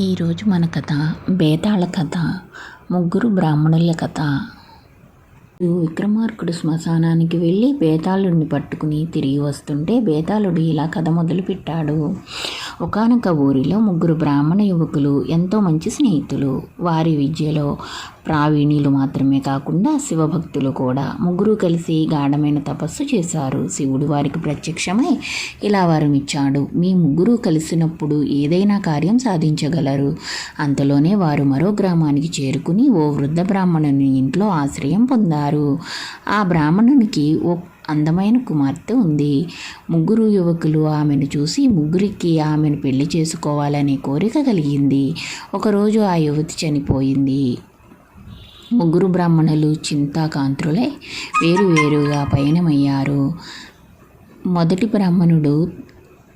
ఈరోజు మన కథ బేతాళ కథ ముగ్గురు బ్రాహ్మణుల కథ. విక్రమార్కుడు శ్మశానానికి వెళ్ళి బేతాళుడిని పట్టుకుని తిరిగి వస్తుంటే బేతాళుడు ఇలా కథ మొదలుపెట్టాడు. ఒకనొక ఊరిలో ముగ్గురు బ్రాహ్మణ యువకులు ఎంతో మంచి స్నేహితులు. వారి విద్యలో ప్రావీణ్యులు మాత్రమే కాకుండా శివభక్తులు కూడా ముగ్గురు కలిసి గాఢమైన తపస్సు చేశారు. శివుడు వారికి ప్రత్యక్షమై ఇలా వరం ఇచ్చాడు. మీ ముగ్గురు కలిసినప్పుడు ఏదైనా కార్యం సాధించగలరు. అంతలోనే వారు మరో గ్రామానికి చేరుకుని ఓ వృద్ధ బ్రాహ్మణుని ఇంట్లో ఆశ్రయం పొందారు. ఆ బ్రాహ్మణునికి ఓ అందమైన కుమార్తె ఉంది. ముగ్గురు యువకులు ఆమెను చూసి ముగ్గురికి ఆమెను పెళ్ళి చేసుకోవాలనే కోరిక కలిగింది. ఒకరోజు ఆ యువతి చనిపోయింది. ముగ్గురు బ్రాహ్మణులు చింతాకాంతులై వేరు వేరుగా పయనమయ్యారు. మొదటి బ్రాహ్మణుడు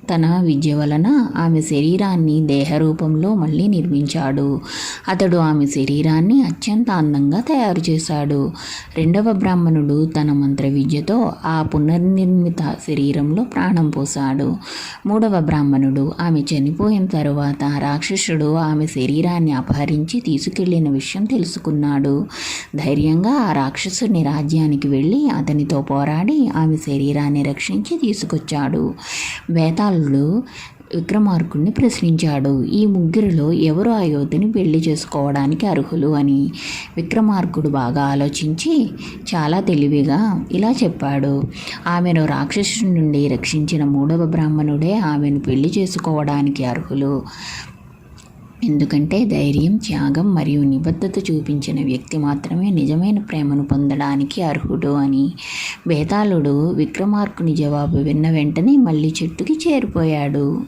తన విద్య వలన ఆమె శరీరాన్ని దేహరూపంలో మళ్ళీ నిర్మించాడు. అతడు ఆమె శరీరాన్ని అత్యంత అందంగా తయారు చేశాడు. రెండవ బ్రాహ్మణుడు తన మంత్ర విద్యతో ఆ పునర్నిర్మిత శరీరంలో ప్రాణం పోశాడు. మూడవ బ్రాహ్మణుడు ఆమె చనిపోయిన తరువాత రాక్షసుడు ఆమె శరీరాన్ని అపహరించి తీసుకెళ్ళిన విషయం తెలుసుకున్నాడు. ధైర్యంగా ఆ రాక్షసుని రాజ్యానికి వెళ్ళి అతనితో పోరాడి ఆమె శరీరాన్ని రక్షించి తీసుకొచ్చాడు. వేతాళుడు విక్రమార్కుడిని ప్రశ్నించాడు. ఈ ముగ్గురిలో ఎవరు ఆ యువతిని పెళ్ళి చేసుకోవడానికి అర్హులు అని? విక్రమార్కుడు బాగా ఆలోచించి చాలా తెలివిగా ఇలా చెప్పాడు. ఆమెను రాక్షసుడి నుండి రక్షించిన మూడవ బ్రాహ్మణుడే ఆమెను పెళ్ళి చేసుకోవడానికి అర్హులు. ఎందుకంటే ధైర్యం త్యాగం మరియు నిబద్ధత చూపించిన వ్యక్తి మాత్రమే నిజమైన ప్రేమను పొందడానికి అర్హుడు అని బేతాళుడు విక్రమార్కుని జవాబు విన్న వెంటనే మళ్ళీ చెట్టుకి చేరిపోయాడు.